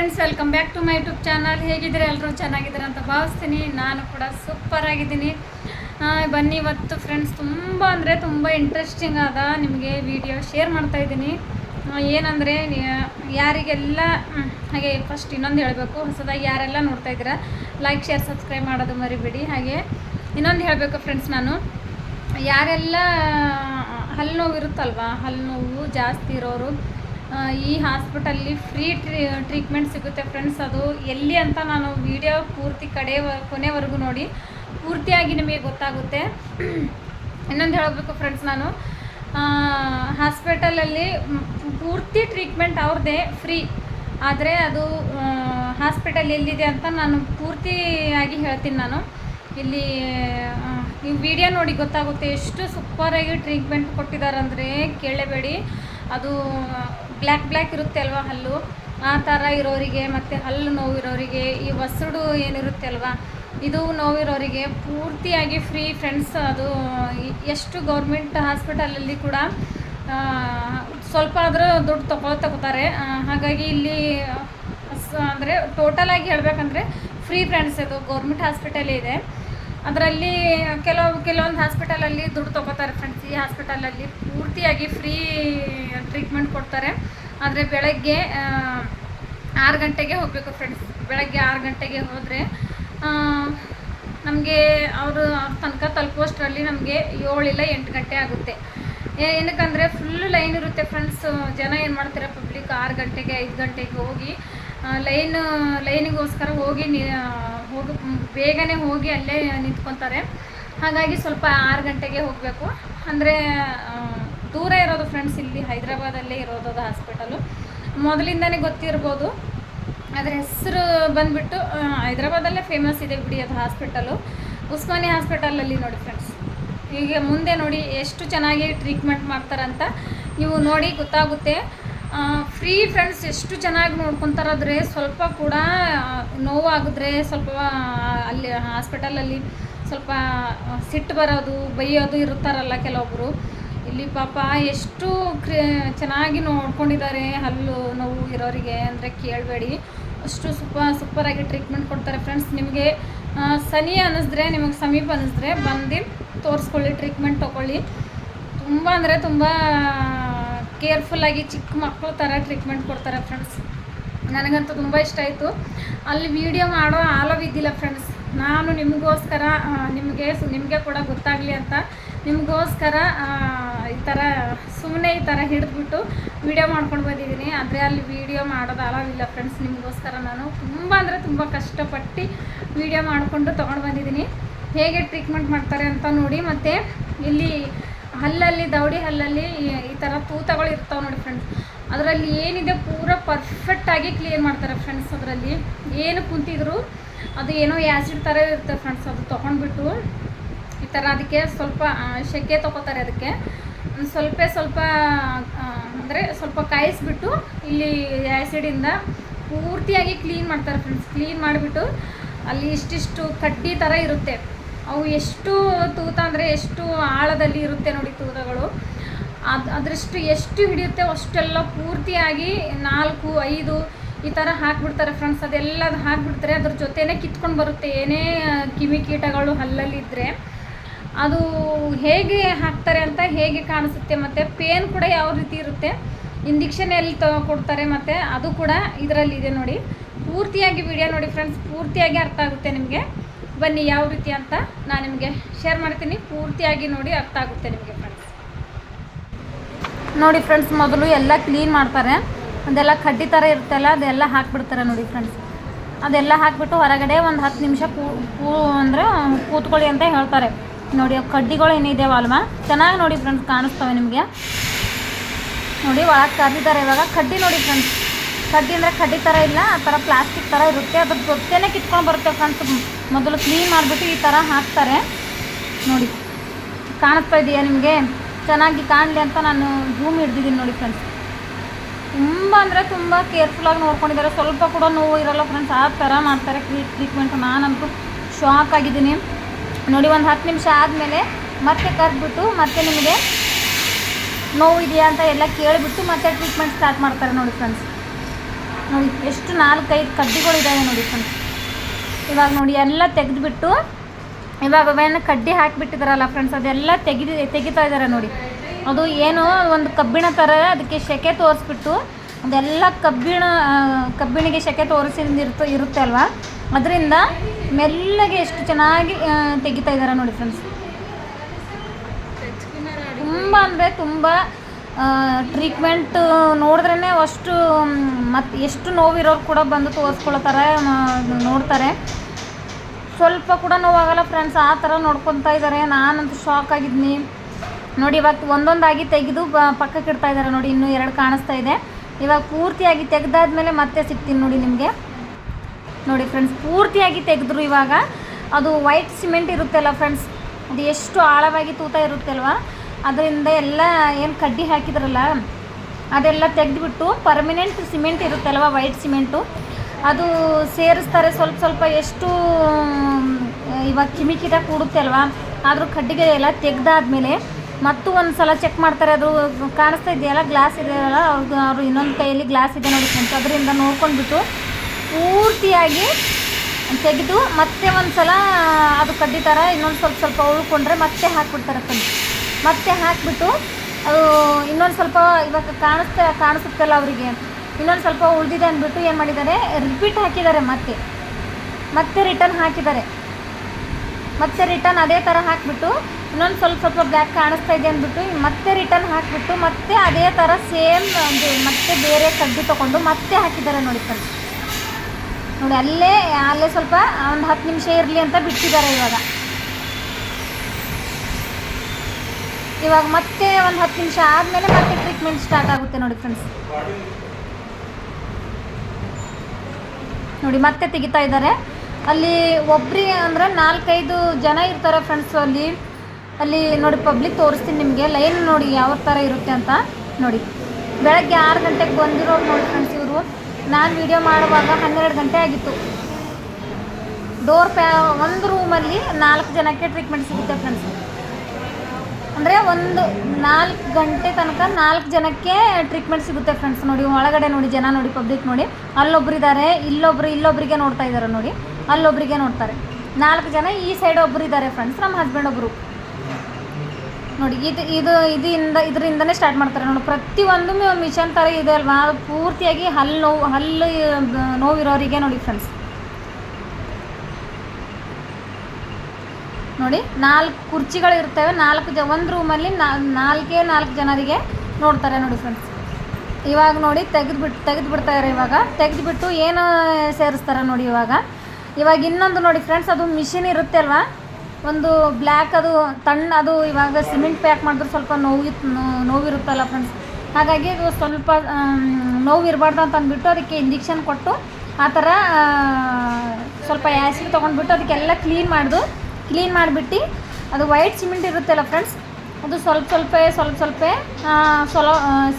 Friends welcome back to my YouTube channel ಹೇಗಿದ್ದೀರಾ ಎಲ್ಲರೂ? ಚೆನ್ನಾಗಿದ್ದೀರಾ ಅಂತ ಭಾವಿಸ್ತೀನಿ. ನಾನು ಕೂಡ ಸೂಪರ್ ಆಗಿದ್ದೀನಿ. ಬನ್ನಿ ಇವತ್ತು ಫ್ರೆಂಡ್ಸ್ ತುಂಬ ಅಂದರೆ ತುಂಬ ಇಂಟ್ರೆಸ್ಟಿಂಗ್ ಆದ ನಿಮಗೆ ವಿಡಿಯೋ ಶೇರ್ ಮಾಡ್ತಾ ಇದ್ದೀನಿ. ಏನಂದರೆ ಯಾರಿಗೆಲ್ಲ ಹಾಗೆ ಫಸ್ಟ್ ಇನ್ನೊಂದು ಹೇಳಬೇಕು. ಹೊಸದಾಗಿ ಯಾರೆಲ್ಲ ನೋಡ್ತಾ ಇದ್ದೀರಾ ಲೈಕ್ ಶೇರ್ ಸಬ್ಸ್ಕ್ರೈಬ್ ಮಾಡೋದು ಮರಿಬೇಡಿ. ಹಾಗೆ ಇನ್ನೊಂದು ಹೇಳಬೇಕು ಫ್ರೆಂಡ್ಸ್ ನಾನು. ಯಾರೆಲ್ಲ ಹಲ್ಲು ನೋವು ಇರುತ್ತಲ್ವ? ಹಲ್ಲು ನೋವು ಜಾಸ್ತಿ ಇರೋರು ಈ ಹಾಸ್ಪಿಟಲ್ಲಿ ಫ್ರೀ ಟ್ರೀ, ಟ್ರೀಟ್ಮೆಂಟ್ ಸಿಗುತ್ತೆ ಫ್ರೆಂಡ್ಸ್. ಅದು ಎಲ್ಲಿ ಅಂತ ನಾನು ವಿಡಿಯೋ ಪೂರ್ತಿ ಕಡೆ ಕೊನೆವರೆಗೂ ನೋಡಿ. ಪೂರ್ತಿಯಾಗಿ ನಿಮಗೆ ಗೊತ್ತಾಗುತ್ತೆ. ಇನ್ನೊಂದು ಹೇಳಬೇಕು ಫ್ರೆಂಡ್ಸ್ ನಾನು. ಹಾಸ್ಪಿಟಲಲ್ಲಿ ಪೂರ್ತಿ ಟ್ರೀಟ್ಮೆಂಟ್ ಅವ್ರದ್ದೇ ಫ್ರೀ. ಆದರೆ ಅದು ಹಾಸ್ಪಿಟಲ್ ಎಲ್ಲಿದೆ ಅಂತ ನಾನು ಪೂರ್ತಿಯಾಗಿ ಹೇಳ್ತೀನಿ ನಾನು. ಇಲ್ಲಿ ಈ ವಿಡಿಯೋ ನೋಡಿ ಗೊತ್ತಾಗುತ್ತೆ ಎಷ್ಟು ಸೂಪರಾಗಿ ಟ್ರೀಟ್ಮೆಂಟ್ ಕೊಟ್ಟಿದ್ದಾರೆ ಅಂದರೆ ಕೇಳಬೇಡಿ. ಅದು ಬ್ಲ್ಯಾಕ್ ಬ್ಲ್ಯಾಕ್ ಇರುತ್ತೆ ಅಲ್ವಾ ಹಲ್ಲು? ಆ ಥರ ಇರೋರಿಗೆ ಮತ್ತು ಹಲ್ಲು ನೋವಿರೋರಿಗೆ, ಈ ಒಸಡು ಏನಿರುತ್ತೆ ಅಲ್ವಾ? ಇದು ನೋವಿರೋರಿಗೆ ಪೂರ್ತಿಯಾಗಿ ಫ್ರೀ ಫ್ರೆಂಡ್ಸ್ ಅದು. ಎಷ್ಟು ಗೌರ್ಮೆಂಟ್ ಹಾಸ್ಪಿಟಲಲ್ಲಿ ಕೂಡ ಸ್ವಲ್ಪ ಆದರೂ ದುಡ್ಡು ತಗೋ ತಗೋತಾರೆ. ಹಾಗಾಗಿ ಇಲ್ಲಿ ಅಂದರೆ ಟೋಟಲಾಗಿ ಹೇಳಬೇಕಂದ್ರೆ ಫ್ರೀ ಫ್ರೆಂಡ್ಸ್ ಇದು ಗೌರ್ಮೆಂಟ್ ಹಾಸ್ಪಿಟಲ್ ಇದೆ. ಅದರಲ್ಲಿ ಕೆಲವು, ಕೆಲವೊಂದು ಹಾಸ್ಪಿಟಲಲ್ಲಿ ದುಡ್ಡು ತೊಗೋತಾರೆ ಫ್ರೆಂಡ್ಸ್ ಈ ಹಾಸ್ಪಿಟಲಲ್ಲಿ ಪೂರ್ತಿಯಾಗಿ ಫ್ರೀ ಟ್ರೀಟ್ಮೆಂಟ್ ಕೊಡ್ತಾರೆ. ಆದರೆ ಬೆಳಗ್ಗೆ ಆರು ಗಂಟೆಗೆ ಹೋಗಬೇಕು ಫ್ರೆಂಡ್ಸ್ ಬೆಳಗ್ಗೆ ಆರು ಗಂಟೆಗೆ ಹೋದರೆ ನಮಗೆ ಅವರು ಅವ್ರ ತನಕ ತಲುಪೋಷ್ಟರಲ್ಲಿ ನಮಗೆ ಏಳಿಲ್ಲ ಎಂಟು ಗಂಟೆ ಆಗುತ್ತೆ. ಏನಕ್ಕಂದರೆ ಫುಲ್ ಲೈನ್ ಇರುತ್ತೆ ಫ್ರೆಂಡ್ಸ್ ಜನ ಏನು ಮಾಡ್ತಾರೆ ಪಬ್ಲಿಕ್ ಆರು ಗಂಟೆಗೆ, ಐದು ಗಂಟೆಗೆ ಹೋಗಿ ಲೈನ್ ಲೈನಿಗೋಸ್ಕರ ಹೋಗಿ ಹೋಗಿ ಬೇಗನೆ ಹೋಗಿ ಅಲ್ಲೇ ನಿಂತ್ಕೊತಾರೆ. ಹಾಗಾಗಿ ಸ್ವಲ್ಪ ಆರು ಗಂಟೆಗೆ ಹೋಗಬೇಕು. ಅಂದರೆ ದೂರ ಇರೋದು ಫ್ರೆಂಡ್ಸ್ ಇಲ್ಲಿ ಹೈದ್ರಾಬಾದಲ್ಲೇ ಇರೋದು ಹಾಸ್ಪಿಟಲು ಮೊದಲಿಂದನೇ ಗೊತ್ತಿರ್ಬೋದು. ಅದರ ಹೆಸರು ಬಂದುಬಿಟ್ಟು ಹೈದ್ರಾಬಾದಲ್ಲೇ ಫೇಮಸ್ ಇದೆ ಬಿಡಿ ಅದು ಹಾಸ್ಪಿಟಲು ಉಸ್ಮಾನಿ ಹಾಸ್ಪಿಟಲಲ್ಲಿ ನೋಡಿ ಫ್ರೆಂಡ್ಸ್ ಈಗ ಮುಂದೆ ನೋಡಿ ಎಷ್ಟು ಚೆನ್ನಾಗಿ ಟ್ರೀಟ್ಮೆಂಟ್ ಮಾಡ್ತಾರಂತ. ನೀವು ನೋಡಿ ಗೊತ್ತಾಗುತ್ತೆ. ಫ್ರೀ ಫ್ರೆಂಡ್ಸ್ ಎಷ್ಟು ಚೆನ್ನಾಗಿ ನೋಡ್ಕೊತಾರಾದ್ರೆ ಸ್ವಲ್ಪ ಕೂಡ ನೋವಾಗಿದ್ರೆ ಸ್ವಲ್ಪ ಅಲ್ಲಿ ಹಾಸ್ಪಿಟಲಲ್ಲಿ ಸ್ವಲ್ಪ ಸಿಟ್ಟು ಬರೋದು, ಬೈಯೋದು ಇರುತ್ತಾರಲ್ಲ ಕೆಲವೊಬ್ಬರು ಇಲ್ಲಿ ಪಾಪ ಎಷ್ಟು ಕ್ರಿ, ಚೆನ್ನಾಗಿ ನೋಡ್ಕೊಂಡಿದ್ದಾರೆ ಹಲ್ಲು ನೋವು ಇರೋರಿಗೆ ಅಂದರೆ ಕೇಳಬೇಡಿ. ಅಷ್ಟು ಸೂಪ ಸೂಪರಾಗಿ ಟ್ರೀಟ್ಮೆಂಟ್ ಕೊಡ್ತಾರೆ ಫ್ರೆಂಡ್ಸ್ ನಿಮಗೆ ಸನಿ ಅನ್ನಿಸಿದ್ರೆ ನಿಮಗೆ ಸಮೀಪ ಅನ್ನಿಸಿದ್ರೆ ಬಂದು ತೋರಿಸ್ಕೊಳ್ಳಿ ಟ್ರೀಟ್ಮೆಂಟ್ ತೊಗೊಳ್ಳಿ. ತುಂಬ ಅಂದರೆ ತುಂಬ ಕೇರ್ಫುಲ್ಲಾಗಿ ಚಿಕ್ಕ ಮಕ್ಕಳು ಥರ ಟ್ರೀಟ್ಮೆಂಟ್ ಕೊಡ್ತಾರೆ ಫ್ರೆಂಡ್ಸ್ ನನಗಂತೂ ತುಂಬ ಇಷ್ಟ ಆಯಿತು. ಅಲ್ಲಿ ವಿಡಿಯೋ ಮಾಡೋ ಆಲವಿದ್ದಿಲ್ಲ ಫ್ರೆಂಡ್ಸ್ ನಾನು ನಿಮಗೋಸ್ಕರ ನಿಮಗೆ ನಿಮಗೆ ಕೂಡ ಗೊತ್ತಾಗಲಿ ಅಂತ ನಿಮಗೋಸ್ಕರ ಈ ಥರ ಸುಮ್ಮನೆ ಈ ಥರ ಹಿಡಿದ್ಬಿಟ್ಟು ವಿಡಿಯೋ ಮಾಡ್ಕೊಂಡು ಬಂದಿದ್ದೀನಿ. ಆದರೆ ಅಲ್ಲಿ ವಿಡಿಯೋ ಮಾಡೋದು ಅಲಾವಿಲ್ಲ ಫ್ರೆಂಡ್ಸ್ ನಿಮಗೋಸ್ಕರ ನಾನು ತುಂಬ ಅಂದರೆ ತುಂಬ ಕಷ್ಟಪಟ್ಟು ವಿಡಿಯೋ ಮಾಡಿಕೊಂಡು ತೊಗೊಂಡು ಬಂದಿದ್ದೀನಿ. ಹೇಗೆ ಟ್ರೀಟ್ಮೆಂಟ್ ಮಾಡ್ತಾರೆ ಅಂತ ನೋಡಿ ಮತ್ತು ಇಲ್ಲಿ ಹಲ್ಲಲ್ಲಿ, ದೌಡಿ ಹಲ್ಲಲ್ಲಿ ಈ- ಥರ ತೂತಗಳು ಇರ್ತಾವೆ ನೋಡಿ ಫ್ರೆಂಡ್ಸ್ ಅದರಲ್ಲಿ ಏನಿದೆ ಪೂರ ಪರ್ಫೆಕ್ಟಾಗಿ ಕ್ಲಿಯರ್ ಮಾಡ್ತಾರೆ ಫ್ರೆಂಡ್ಸ್ ಅದರಲ್ಲಿ. ಏನು ಕುಂತಿದ್ರು, ಅದು ಏನೋ ಆ್ಯಸಿಡ್ ಥರ ಇರುತ್ತೆ ಫ್ರೆಂಡ್ಸ್ ಅದು ತೊಗೊಂಡ್ಬಿಟ್ಟು ಈ ಥರ ಅದಕ್ಕೆ ಸ್ವಲ್ಪ ಶೆಕೆ ತೊಗೋತಾರೆ ಅದಕ್ಕೆ. ಸ್ವಲ್ಪ ಸ್ವಲ್ಪ ಅಂದರೆ ಸ್ವಲ್ಪ ಕಾಯಿಸ್ಬಿಟ್ಟು ಇಲ್ಲಿ ಆ್ಯಸಿಡಿಂದ ಪೂರ್ತಿಯಾಗಿ ಕ್ಲೀನ್ ಮಾಡ್ತಾರೆ ಫ್ರೆಂಡ್ಸ್ ಕ್ಲೀನ್ ಮಾಡಿಬಿಟ್ಟು ಅಲ್ಲಿ ಇಷ್ಟಿಷ್ಟು ಕಡ್ಡಿ ಥರ ಇರುತ್ತೆ. ಅವು ಎಷ್ಟು ತೂತ ಅಂದರೆ ಎಷ್ಟು ಆಳದಲ್ಲಿ ಇರುತ್ತೆ ನೋಡಿ ತೂತಗಳು. ಅದು ಅದರಷ್ಟು ಎಷ್ಟು ಹಿಡಿಯುತ್ತೆ ಅಷ್ಟೆಲ್ಲ ಪೂರ್ತಿಯಾಗಿ ನಾಲ್ಕು, ಐದು ಈ ಥರ ಹಾಕ್ಬಿಡ್ತಾರೆ ಫ್ರೆಂಡ್ಸ್ ಅದೆಲ್ಲ ಹಾಕ್ಬಿಡ್ತಾರೆ. ಅದ್ರ ಜೊತೆನೇ ಕಿತ್ಕೊಂಡು ಬರುತ್ತೆ. ಏನೇ ಕಿವಿ ಕೀಟಗಳು ಹಲ್ಲಲ್ಲಿ ಇದ್ದರೆ ಅದು ಹೇಗೆ ಹಾಕ್ತಾರೆ ಅಂತ ಹೇಗೆ ಕಾಣಿಸುತ್ತೆ ಮತ್ತು ಪೇನ್ ಕೂಡ ಯಾವ ರೀತಿ ಇರುತ್ತೆ ಇಂಜೆಕ್ಷನ್ ಎಲ್ಲಿ ಕೊಡ್ತಾರೆ ಮತ್ತು ಅದು ಕೂಡ ಇದರಲ್ಲಿ ಇದೆ ನೋಡಿ. ಪೂರ್ತಿಯಾಗಿ ವಿಡಿಯೋ ನೋಡಿ ಫ್ರೆಂಡ್ಸ್ ಪೂರ್ತಿಯಾಗಿ ಅರ್ಥ ಆಗುತ್ತೆ ನಿಮಗೆ. ಬನ್ನಿ, ಯಾವ ರೀತಿ ಅಂತ ನಾನು ನಿಮಗೆ ಶೇರ್ ಮಾಡ್ತೀನಿ. ಪೂರ್ತಿಯಾಗಿ ನೋಡಿ ಅರ್ಥ ಆಗುತ್ತೆ ನಿಮಗೆ ಫ್ರೆಂಡ್ಸ್ ನೋಡಿ ಫ್ರೆಂಡ್ಸ್ ಮೊದಲು ಎಲ್ಲ ಕ್ಲೀನ್ ಮಾಡ್ತಾರೆ. ಅದೆಲ್ಲ ಕಡ್ಡಿ ಥರ ಇರುತ್ತಲ್ಲ, ಅದೆಲ್ಲ ಹಾಕ್ಬಿಡ್ತಾರೆ ನೋಡಿ ಫ್ರೆಂಡ್ಸ್ ಅದೆಲ್ಲ ಹಾಕ್ಬಿಟ್ಟು ಹೊರಗಡೆ ಒಂದು ಹತ್ತು ನಿಮಿಷ ಕೂ ಕೂ ಅಂದರೆ ಕೂತ್ಕೊಳ್ಳಿ ಅಂತ ಹೇಳ್ತಾರೆ. ನೋಡಿ ಕಡ್ಡಿಗಳು ಏನಿದೆ ಅಲ್ವಾ? ಚೆನ್ನಾಗಿ ನೋಡಿ ಫ್ರೆಂಡ್ಸ್ ಕಾಣಿಸ್ತವೆ ನಿಮಗೆ. ನೋಡಿ, ಒಳಗೆ ಕರೆದಿದ್ದಾರೆ ಇವಾಗ. ಕಡ್ಡಿ ನೋಡಿ ಫ್ರೆಂಡ್ಸ್ ಕಡ್ಡಿ ಅಂದರೆ ಕಡ್ಡಿ ಥರ ಇಲ್ಲ, ಆ ಥರ ಪ್ಲಾಸ್ಟಿಕ್ ಥರ ಇರುತ್ತೆ. ಅದ್ರ ಜೊತೆನೇ ಕಿತ್ಕೊಂಡು ಬರುತ್ತೆ ಫ್ರೆಂಡ್ಸ್. ಮೊದಲು ಕ್ಲೀನ್ ಮಾಡಿಬಿಟ್ಟು ಈ ಥರ ಹಾಕ್ತಾರೆ. ನೋಡಿ, ಕಾಣಿಸ್ತಾ ಇದೆಯಾ ನಿಮಗೆ? ಚೆನ್ನಾಗಿ ಕಾಣಲಿ ಅಂತ ನಾನು ಝೂಮ್ ಹಿಡ್ದಿದ್ದೀನಿ ನೋಡಿ ಫ್ರೆಂಡ್ಸ್. ತುಂಬ ಅಂದರೆ ತುಂಬ ಕೇರ್ಫುಲ್ಲಾಗಿ ನೋಡ್ಕೊಂಡಿದ್ದಾರೆ. ಸ್ವಲ್ಪ ಕೂಡ ನೋವು ಇರಲ್ಲ ಫ್ರೆಂಡ್ಸ್. ಆ ಥರ ಮಾಡ್ತಾರೆ ಟ್ರೀಟ್ಮೆಂಟ್ ನಾನಂತೂ ಶಾಕ್ ಆಗಿದ್ದೀನಿ. ನೋಡಿ, ಒಂದು ಹತ್ತು ನಿಮಿಷ ಆದಮೇಲೆ ಮತ್ತೆ ಕರೆದ್ಬಿಟ್ಟು ಮತ್ತೆ ನಿಮಗೆ ನೋವು ಇದೆಯಾ ಅಂತ ಎಲ್ಲ ಕೇಳಿಬಿಟ್ಟು ಮತ್ತೆ ಟ್ರೀಟ್ಮೆಂಟ್ ಸ್ಟಾರ್ಟ್ ಮಾಡ್ತಾರೆ ನೋಡಿ ಫ್ರೆಂಡ್ಸ್. ನೋಡಿ, ಎಷ್ಟು ನಾಲ್ಕೈದು ಕಡ್ಡಿಗಳಿದ್ದಾವೆ ನೋಡಿ ಫ್ರೆಂಡ್ಸ್ ಇವಾಗ ನೋಡಿ, ಎಲ್ಲ ತೆಗೆದುಬಿಟ್ಟು, ಇವಾಗ ಅವೇನು ಕಡ್ಡಿ ಹಾಕಿಬಿಟ್ಟಿದಾರಲ್ಲ ಫ್ರೆಂಡ್ಸ್ ಅದೆಲ್ಲ ತೆಗೆದು, ತೆಗಿತಾ ಇದ್ದಾರೆ ನೋಡಿ. ಅದು ಏನು ಒಂದು ಕಬ್ಬಿಣ ಥರ ಅದಕ್ಕೆ ಸೆಕೆ ತೋರಿಸ್ಬಿಟ್ಟು, ಅದೆಲ್ಲ ಕಬ್ಬಿಣ ಕಬ್ಬಿಣಿಗೆ ಸೆಕೆ ತೋರಿಸಿರ್ತು ಇರುತ್ತೆ ಅಲ್ವಾ? ಅದರಿಂದ ಮೆಲ್ಲಗೆ ಎಷ್ಟು ಚೆನ್ನಾಗಿ ತೆಗಿತಾ ಇದ್ದಾರೆ ನೋಡಿ ಫ್ರೆಂಡ್ಸ್ ತುಂಬ ಅಂದರೆ ತುಂಬ ಟ್ರೀಟ್ಮೆಂಟ್ ನೋಡಿದ್ರೇ ಅಷ್ಟು ಮತ್ತು ಎಷ್ಟು ನೋವಿರೋರು ಕೂಡ ಬಂದು ತೋರಿಸ್ಕೊಳ್ತಾರೆ ನೋಡ್ತಾರೆ. ಸ್ವಲ್ಪ ಕೂಡ ನೋವಾಗಲ್ಲ ಫ್ರೆಂಡ್ಸ್ ಆ ಥರ ನೋಡ್ಕೊತಾ ಇದ್ದಾರೆ ನಾನಂತೂ ಶಾಕ್ ಆಗಿದ್ನಿ. ನೋಡಿ ಇವಾಗ ಒಂದೊಂದಾಗಿ ತೆಗೆದು ಬ ಪಕ್ಕಕ್ಕೆ ಇಡ್ತಾ ಇದ್ದಾರೆ ನೋಡಿ, ಇನ್ನೂ ಎರಡು ಕಾಣಿಸ್ತಾ ಇದೆ. ಇವಾಗ ಪೂರ್ತಿಯಾಗಿ ತೆಗೆದಾದ್ಮೇಲೆ ಮತ್ತೆ ಸಿಗ್ತೀನಿ ನೋಡಿ ನಿಮಗೆ. ನೋಡಿ ಫ್ರೆಂಡ್ಸ್ ಪೂರ್ತಿಯಾಗಿ ತೆಗೆದ್ರು ಇವಾಗ. ಅದು ವೈಟ್ ಸಿಮೆಂಟ್ ಇರುತ್ತಲ್ಲ ಫ್ರೆಂಡ್ಸ್ ಅದು ಎಷ್ಟು ಆಳವಾಗಿ ತೂತ ಇರುತ್ತೆ ಅಲ್ವಾ ಅದರಿಂದ ಎಲ್ಲ ಏನು ಕಡ್ಡಿ ಹಾಕಿದ್ರಲ್ಲ, ಅದೆಲ್ಲ ತೆಗೆದುಬಿಟ್ಟು ಪರ್ಮನೆಂಟ್ ಸಿಮೆಂಟ್ ಇರುತ್ತಲ್ವ ವೈಟ್ ಸಿಮೆಂಟು ಅದು ಸೇರಿಸ್ತಾರೆ ಸ್ವಲ್ಪ ಸ್ವಲ್ಪ ಎಷ್ಟು ಇವಾಗ ಕಿಮಿಕಿದ ಕೂಡುತ್ತೆ ಅಲ್ವಾ, ಆದರೂ ಕಡ್ಡಿಗೆ ಎಲ್ಲ ತೆಗೆದಾದ್ಮೇಲೆ ಮತ್ತು ಒಂದು ಸಲ ಚೆಕ್ ಮಾಡ್ತಾರೆ, ಅದು ಕಾಣಿಸ್ತಾ ಇದೆಯಲ್ಲ ಗ್ಲಾಸ್ ಇದೆಯಲ್ಲ ಅವ್ರದ್ದು ಅವರು ಇನ್ನೊಂದು ಕೈಯಲ್ಲಿ ಗ್ಲಾಸ್ ಇದೆ ನೋಡಿ ಫ್ರೆಂಡ್ಸ್ ಅದರಿಂದ ನೋಡ್ಕೊಂಡ್ಬಿಟ್ಟು ಪೂರ್ತಿಯಾಗಿ ತೆಗೆದು ಮತ್ತೆ ಒಂದು ಸಲ ಅದು ಕಡ್ಡಿ ಥರ ಇನ್ನೊಂದು ಸ್ವಲ್ಪ ಸ್ವಲ್ಪ ಉಳ್ಕೊಂಡ್ರೆ ಮತ್ತೆ ಹಾಕ್ಬಿಡ್ತಾರೆ ಫ್ರೆಂಡ್ಸ್ ಮತ್ತೆ ಹಾಕಿಬಿಟ್ಟು, ಅದು ಇನ್ನೊಂದು ಸ್ವಲ್ಪ ಇವಾಗ ಕಾಣಿಸ್ತಾ, ಕಾಣಿಸುತ್ತಲ್ಲ ಅವರಿಗೆ. ಇನ್ನೊಂದು ಸ್ವಲ್ಪ ಉಳಿದಿದೆ ಅಂದ್ಬಿಟ್ಟು ಏನು ಮಾಡಿದ್ದಾರೆ? ರಿಪೀಟ್ ಹಾಕಿದ್ದಾರೆ ಮತ್ತೆ. ಮತ್ತೆ ರಿಟರ್ನ್ ಹಾಕಿದ್ದಾರೆ. ಮತ್ತೆ ರಿಟರ್ನ್ ಅದೇ ಥರ ಹಾಕಿಬಿಟ್ಟು, ಇನ್ನೊಂದು ಸ್ವಲ್ಪ ಸ್ವಲ್ಪ ಬ್ಲ್ಯಾಕ್ ಕಾಣಿಸ್ತಾ ಇದೆ ಅಂದ್ಬಿಟ್ಟು, ಮತ್ತೆ ರಿಟರ್ನ್ ಹಾಕಿಬಿಟ್ಟು, ಮತ್ತೆ ಅದೇ ಥರ ಸೇಮ್ ಮತ್ತೆ ಬೇರೆ ಕಡ್ಡಿ ತೊಗೊಂಡು ಮತ್ತೆ ಹಾಕಿದ್ದಾರೆ ನೋಡಿ ಸರ್ ನೋಡಿ, ಅಲ್ಲೇ ಅಲ್ಲೇ ಸ್ವಲ್ಪ ಒಂದು ಹತ್ತು ನಿಮಿಷ ಇರಲಿ ಅಂತ ಬಿಟ್ಟಿದ್ದಾರೆ ಇವಾಗ. ಇವಾಗ ಮತ್ತೆ ಒಂದು ಹತ್ತು ನಿಮಿಷ ಆದಮೇಲೆ ಮತ್ತೆ ಟ್ರೀಟ್ಮೆಂಟ್ ಸ್ಟಾರ್ಟ್ ಆಗುತ್ತೆ ನೋಡಿ ಫ್ರೆಂಡ್ಸ್ ನೋಡಿ ಮತ್ತೆ ತೆಗಿತಾ ಇದ್ದಾರೆ. ಅಲ್ಲಿ ಒಬ್ಬರಿ ಅಂದರೆ ನಾಲ್ಕೈದು ಜನ ಇರ್ತಾರೆ ಫ್ರೆಂಡ್ಸ್ ಅಲ್ಲಿ. ಅಲ್ಲಿ ನೋಡಿ ಪಬ್ಲಿಕ್ ತೋರಿಸ್ತೀನಿ ನಿಮಗೆ. ಲೈನ್ ನೋಡಿ ಯಾವ ಥರ ಇರುತ್ತೆ ಅಂತ ನೋಡಿ. ಬೆಳಗ್ಗೆ ಆರು ಗಂಟೆಗೆ ಬಂದಿರೋರು ನೋಡಿ ಫ್ರೆಂಡ್ಸ್ ಇವರು. ನಾನು ವಿಡಿಯೋ ಮಾಡುವಾಗ ಹನ್ನೆರಡು ಗಂಟೆ ಆಗಿತ್ತು. ಡೋರ್ ಪ್ಯಾ ಒಂದು ರೂಮಲ್ಲಿ ನಾಲ್ಕು ಜನಕ್ಕೆ ಟ್ರೀಟ್ಮೆಂಟ್ ಸಿಗುತ್ತೆ ಫ್ರೆಂಡ್ಸ್ ಅಂದರೆ ಒಂದು ನಾಲ್ಕು ಗಂಟೆ ತನಕ ನಾಲ್ಕು ಜನಕ್ಕೆ ಟ್ರೀಟ್ಮೆಂಟ್ ಸಿಗುತ್ತೆ ಫ್ರೆಂಡ್ಸ್ ನೋಡಿ. ಒಳಗಡೆ ನೋಡಿ, ಜನ ನೋಡಿ ಪಬ್ಲಿಕ್ ನೋಡಿ. ಅಲ್ಲೊಬ್ರು ಇದ್ದಾರೆ ಇಲ್ಲೊಬ್ರು ಇಲ್ಲೊಬ್ಬರಿಗೆ ನೋಡ್ತಾ ಇದ್ದಾರೆ ನೋಡಿ. ಅಲ್ಲೊಬ್ಬರಿಗೆ ನೋಡ್ತಾರೆ. ನಾಲ್ಕು ಜನ ಈ ಸೈಡ್ ಒಬ್ರು ಇದ್ದಾರೆ ಫ್ರೆಂಡ್ಸ್ ನಮ್ಮ ಹಸ್ಬೆಂಡ್ ಒಬ್ಬರು ನೋಡಿ, ಇದು ಇದು ಇದರಿಂದ ಇದರಿಂದನೇ ಸ್ಟಾರ್ಟ್ ಮಾಡ್ತಾರೆ ನೋಡಿ. ಪ್ರತಿಯೊಂದು ಮಿಷನ್ ಥರ ಇದೆ ಅಲ್ವಾ? ಪೂರ್ತಿಯಾಗಿ ಹಲ್ಲು ನೋವು ಹಲ್ಲು ನೋವಿರೋರಿಗೆ ನೋಡಿ ಫ್ರೆಂಡ್ಸ್ ನೋಡಿ, ನಾಲ್ಕು ಕುರ್ಚಿಗಳು ಇರ್ತವೆ, ನಾಲ್ಕು ಜ, ಒಂದು ರೂಮಲ್ಲಿ ನಾಲ್ಕೇ ನಾಲ್ಕು ಜನರಿಗೆ ನೋಡ್ತಾರೆ ನೋಡಿ ಫ್ರೆಂಡ್ಸ್ ಇವಾಗ ನೋಡಿ ತೆಗೆದ್ಬಿಟ್ಟು ತೆಗೆದು ಬಿಡ್ತಾರೆ ಇವಾಗ. ತೆಗೆದುಬಿಟ್ಟು ಏನು ಸೇರಿಸ್ತಾರೆ ನೋಡಿ ಇವಾಗ. ಇವಾಗ ಇನ್ನೊಂದು ನೋಡಿ ಫ್ರೆಂಡ್ಸ್ ಅದು ಮಿಷಿನ್ ಇರುತ್ತೆ ಅಲ್ವಾ? ಒಂದು ಬ್ಲ್ಯಾಕ್ ಅದು ತಣ್ಣ ಅದು ಇವಾಗ ಸಿಮೆಂಟ್ ಪ್ಯಾಕ್ ಮಾಡಿದ್ರೆ ಸ್ವಲ್ಪ ನೋವು ನೋವಿರುತ್ತಲ್ಲ ಫ್ರೆಂಡ್ಸ್ ಹಾಗಾಗಿ ಅದು ಸ್ವಲ್ಪ ನೋವು ಇರಬಾರ್ದು ಅಂತ ಅಂದ್ಬಿಟ್ಟು ಅದಕ್ಕೆ ಇಂಜೆಕ್ಷನ್ ಕೊಟ್ಟು ಆ ಥರ ಸ್ವಲ್ಪ ಆ್ಯಸಿಡ್ ತೊಗೊಂಡ್ಬಿಟ್ಟು ಅದಕ್ಕೆಲ್ಲ ಕ್ಲೀನ್ ಮಾಡಿದು ಕ್ಲೀನ್ ಮಾಡಿಬಿಟ್ಟು, ಅದು ವೈಟ್ ಸಿಮೆಂಟ್ ಇರುತ್ತಲ್ಲ ಫ್ರೆಂಡ್ಸ್ ಅದು ಸ್ವಲ್ಪ ಸ್ವಲ್ಪ ಸ್ವಲ್ಪ ಸ್ವಲ್ಪ ಸೊಲ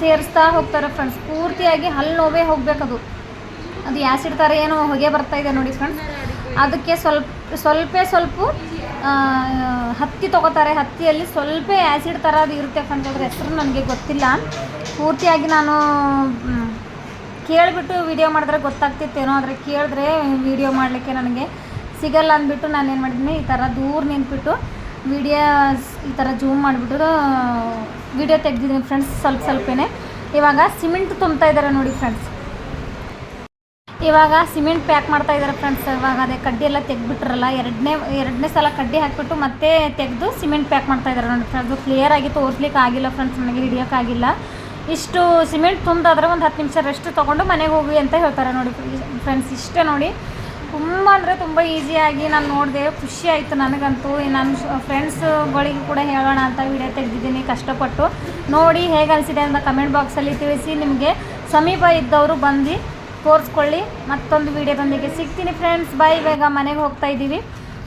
ಸೇರಿಸ್ತಾ ಹೋಗ್ತಾರೆ ಫ್ರೆಂಡ್ಸ್ ಪೂರ್ತಿಯಾಗಿ ಹಲ್ಲು ನೋವೇ ಹೋಗಬೇಕದು. ಅದು ಆ್ಯಸಿಡ್ ಥರ ಏನೋ ಹೊಗೆ ಬರ್ತಾ ಇದೆ ನೋಡಿ ಫ್ರೆಂಡ್ಸ್ ಅದಕ್ಕೆ ಸ್ವಲ್ಪ ಸ್ವಲ್ಪ ಸ್ವಲ್ಪ ಹತ್ತಿ ತೊಗೋತಾರೆ. ಹತ್ತಿಯಲ್ಲಿ ಸ್ವಲ್ಪ ಆ್ಯಸಿಡ್ ಥರ ಅದು ಇರುತ್ತೆ ಫ್ರೆಂಡ್ಸ್ ಅದ್ರ ಹೆಸರು ನನಗೆ ಗೊತ್ತಿಲ್ಲ. ಪೂರ್ತಿಯಾಗಿ ನಾನು ಕೇಳಿಬಿಟ್ಟು ವಿಡಿಯೋ ಮಾಡಿದ್ರೆ ಗೊತ್ತಾಗ್ತಿತ್ತೇನೋ, ಆದರೆ ಕೇಳಿದ್ರೆ ವಿಡಿಯೋ ಮಾಡಲಿಕ್ಕೆ ನನಗೆ ಸಿಗಲ್ಲ ಅಂದ್ಬಿಟ್ಟು ನಾನು ಏನು ಮಾಡಿದ್ದೀನಿ ಈ ಥರ ದೂರ ನಿಂತ್ಬಿಟ್ಟು ವಿಡಿಯೋಸ್ ಈ ಥರ ಜೂಮ್ ಮಾಡಿಬಿಟ್ಟು ವಿಡಿಯೋ ತೆಗೆದಿದ್ದೀನಿ ಫ್ರೆಂಡ್ಸ್ ಸ್ವಲ್ಪ ಸ್ವಲ್ಪನೇ. ಇವಾಗ ಸಿಮೆಂಟ್ ತುಂಬ್ತಾ ಇದ್ದಾರೆ ನೋಡಿ ಫ್ರೆಂಡ್ಸ್ ಇವಾಗ ಸಿಮೆಂಟ್ ಪ್ಯಾಕ್ ಮಾಡ್ತಾ ಇದ್ದಾರೆ ಫ್ರೆಂಡ್ಸ್ ಇವಾಗ ಅದೇ ಕಡ್ಡಿ ಎಲ್ಲ ತೆಗ್ದುಬಿಟ್ರಲ್ಲ, ಎರಡನೇ ಎರಡನೇ ಸಲ ಕಡ್ಡಿ ಹಾಕಿಬಿಟ್ಟು ಮತ್ತೆ ತೆಗೆದು ಸಿಮೆಂಟ್ ಪ್ಯಾಕ್ ಮಾಡ್ತಾ ಇದ್ದಾರೆ ನೋಡಿ ಫ್ರೆಂಡ್ಸ್ ಕ್ಲಿಯರ್ ಆಗಿ ತೋರಿಸ್ಲಿಕ್ಕೆ ಆಗಿಲ್ಲ ಫ್ರೆಂಡ್ಸ್ ನನಗೆ ಹಿಡಿಯೋಕ್ಕಾಗಿಲ್ಲ ಇಷ್ಟು ಸಿಮೆಂಟ್ ತುಂಬಾದ್ರೆ ಒಂದು ಹತ್ತು ನಿಮಿಷ ರೆಸ್ಟ್ ತೊಗೊಂಡು ಮನೆಗೆ ಹೋಗಿ ಅಂತ ಹೇಳ್ತಾರೆ ನೋಡಿ ಫ್ರೆಂಡ್ಸ್ ಇಷ್ಟೇ ನೋಡಿ. ತುಂಬ ಅಂದರೆ ತುಂಬ ಈಸಿಯಾಗಿ ನಾನು ನೋಡಿದೆ, ಖುಷಿ ಆಯಿತು ನನಗಂತೂ. ನನ್ನ ಫ್ರೆಂಡ್ಸ್ಗಳಿಗೂ ಕೂಡ ಹೇಳೋಣ ಅಂತ ವಿಡಿಯೋ ತೆಗೆದಿದ್ದೀನಿ, ಕಷ್ಟಪಟ್ಟು. ನೋಡಿ ಹೇಗೆ ಅನಿಸಿದೆ ಅಂತ ಕಮೆಂಟ್ ಬಾಕ್ಸಲ್ಲಿ ತಿಳಿಸಿ, ನಿಮಗೆ ಸಮೀಪ ಇದ್ದವರು ಬಂದು ತೋರಿಸ್ಕೊಳ್ಳಿ. ಮತ್ತೊಂದು ವಿಡಿಯೋದೊಂದಿಗೆ ಸಿಗ್ತೀನಿ ಫ್ರೆಂಡ್ಸ್ ಬಾಯ್ ಬೇಗ ಮನೆಗೆ ಹೋಗ್ತಾ ಇದ್ದೀವಿ.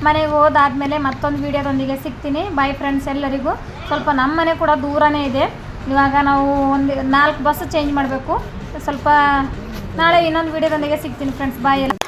ಮನೆಗೆ ಹೋದಾದಮೇಲೆ ಮತ್ತೊಂದು ವಿಡಿಯೋದೊಂದಿಗೆ ಸಿಗ್ತೀನಿ. ಬಾಯ್ ಫ್ರೆಂಡ್ಸ್ ಎಲ್ಲರಿಗೂ. ಸ್ವಲ್ಪ ನಮ್ಮ ಮನೆ ಕೂಡ ದೂರನೇ ಇದೆ. ಇವಾಗ ನಾವು ಒಂದು ನಾಲ್ಕು ಬಸ್ ಚೇಂಜ್ ಮಾಡಬೇಕು. ಸ್ವಲ್ಪ ನಾಳೆ ಇನ್ನೊಂದು ವಿಡಿಯೋದೊಂದಿಗೆ ಸಿಗ್ತೀನಿ ಫ್ರೆಂಡ್ಸ್ ಬಾಯ್ ಎಲ್ಲ.